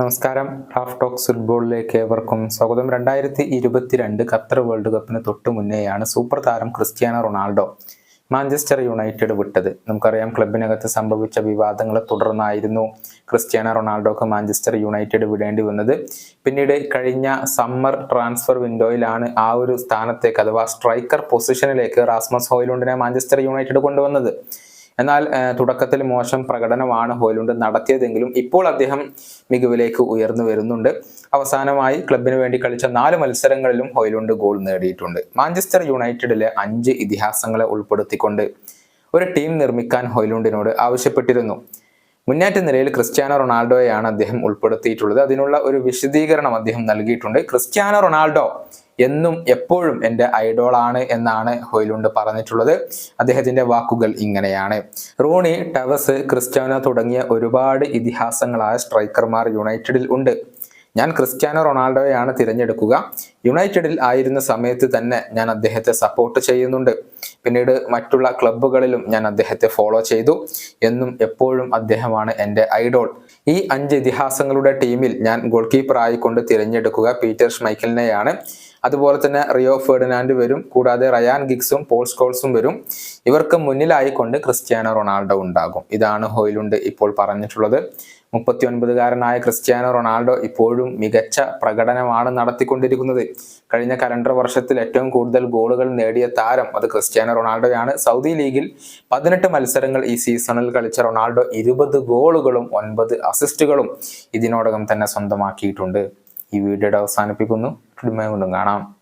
നമസ്കാരം. Half talks ഫുട്ബോളിലേക്ക് ഏവർക്കും സ്വാഗതം. രണ്ടായിരത്തി ഇരുപത്തിരണ്ട് ഖത്തർ വേൾഡ് കപ്പിന് തൊട്ട് മുന്നേയാണ് സൂപ്പർ താരം ക്രിസ്ത്യാനോ റൊണാൾഡോ മാഞ്ചസ്റ്റർ യുണൈറ്റഡ് വിട്ടത്. നമുക്കറിയാം ക്ലബിനകത്ത് സംഭവിച്ച വിവാദങ്ങളെ തുടർന്നായിരുന്നു ക്രിസ്ത്യാനോ റൊണാൾഡോക്ക് മാഞ്ചസ്റ്റർ യുണൈറ്റഡ് വിടേണ്ടി വന്നത്. പിന്നീട് കഴിഞ്ഞ സമ്മർ ട്രാൻസ്ഫർ വിൻഡോയിലാണ് ആ ഒരു സ്ഥാനത്തേക്ക് അഥവാ സ്ട്രൈക്കർ പൊസിഷനിലേക്ക് റാസ്മസ് ഹോയിലുണ്ടിനെ മാഞ്ചസ്റ്റർ യുണൈറ്റഡ് കൊണ്ടുവന്നത്. എന്നാൽ തുടക്കത്തിൽ മോശം പ്രകടനമാണ് ഹോയിലുണ്ട് നടത്തിയതെങ്കിലും ഇപ്പോൾ അദ്ദേഹം മികവിലേക്ക് ഉയർന്നു വരുന്നുണ്ട്. അവസാനമായി ക്ലബിന് വേണ്ടി കളിച്ച നാല് മത്സരങ്ങളിലും ഹോയിലുണ്ട് ഗോൾ നേടിയിട്ടുണ്ട്. മാഞ്ചസ്റ്റർ യുണൈറ്റഡിലെ അഞ്ച് ഇതിഹാസങ്ങളെ ഉൾപ്പെടുത്തിക്കൊണ്ട് ഒരു ടീം നിർമ്മിക്കാൻ ഹോയിലുണ്ടിനോട് ആവശ്യപ്പെട്ടിരുന്നു. മുന്നേറ്റ നിലയിൽ ക്രിസ്ത്യാനോ റൊണാൾഡോയെയാണ് അദ്ദേഹം ഉൾപ്പെടുത്തിയിട്ടുള്ളത്. അതിനുള്ള ഒരു വിശദീകരണം അദ്ദേഹം നൽകിയിട്ടുണ്ട്. ക്രിസ്ത്യാനോ റൊണാൾഡോ എന്നും എപ്പോഴും എന്റെ ഐഡോളാണ് എന്നാണ് ഹൊയിലുണ്ട് പറഞ്ഞിട്ടുള്ളത്. അദ്ദേഹത്തിന്റെ വാക്കുകൾ ഇങ്ങനെയാണ്. റോണി ടവസ് ക്രിസ്ത്യാനോ തുടങ്ങിയ ഒരുപാട് ഇതിഹാസങ്ങളായ സ്ട്രൈക്കർമാർ യുണൈറ്റഡിൽ ഉണ്ട്. ഞാൻ ക്രിസ്ത്യാനോ റൊണാൾഡോയാണ് തിരഞ്ഞെടുക്കുക. യുണൈറ്റഡിൽ ആയിരുന്ന സമയത്ത് തന്നെ ഞാൻ അദ്ദേഹത്തെ സപ്പോർട്ട് ചെയ്യുന്നുണ്ട്. പിന്നീട് മറ്റുള്ള ക്ലബ്ബുകളിലും ഞാൻ അദ്ദേഹത്തെ ഫോളോ ചെയ്തു എന്നും എപ്പോഴും അദ്ദേഹമാണ് എന്റെ ഐഡോൾ ഈ അഞ്ച് ഇതിഹാസങ്ങളുടെ ടീമിൽ ഞാൻ ഗോൾ കീപ്പർ ആയിക്കൊണ്ട് തിരഞ്ഞെടുക്കുക പീറ്റർ ഷ്മൈക്കലിനെയാണ് അതുപോലെ തന്നെ റിയോ ഫെർഡിനാൻഡ് വരും. കൂടാതെ റയാൻ ഗിഗ്സും പോൾ സ്കോൾസും വരും. ഇവർക്ക് മുന്നിലായിക്കൊണ്ട് ക്രിസ്ത്യാനോ റൊണാൾഡോ ഉണ്ടാകും. ഇതാണ് ഹോയിലുണ്ട് ഇപ്പോൾ പറഞ്ഞിട്ടുള്ളത്. മുപ്പത്തി ഒൻപതുകാരനായ ക്രിസ്ത്യാനോ റൊണാൾഡോ ഇപ്പോഴും മികച്ച പ്രകടനമാണ് നടത്തിക്കൊണ്ടിരിക്കുന്നത്. കഴിഞ്ഞ കലണ്ടർ വർഷത്തിൽ ഏറ്റവും കൂടുതൽ ഗോളുകൾ നേടിയ താരം അത് ക്രിസ്ത്യാനോ റൊണാൾഡോയാണ്. സൗദി ലീഗിൽ പതിനെട്ട് മത്സരങ്ങൾ ഈ സീസണിൽ കളിച്ച റൊണാൾഡോ ഇരുപത് ഗോളുകളും ഒൻപത് അസിസ്റ്റുകളും ഇതിനോടകം തന്നെ സ്വന്തമാക്കിയിട്ടുണ്ട്. ഈ വീഡിയോയുടെ അവസാനിപ്പിക്കുന്നു. കാണാം.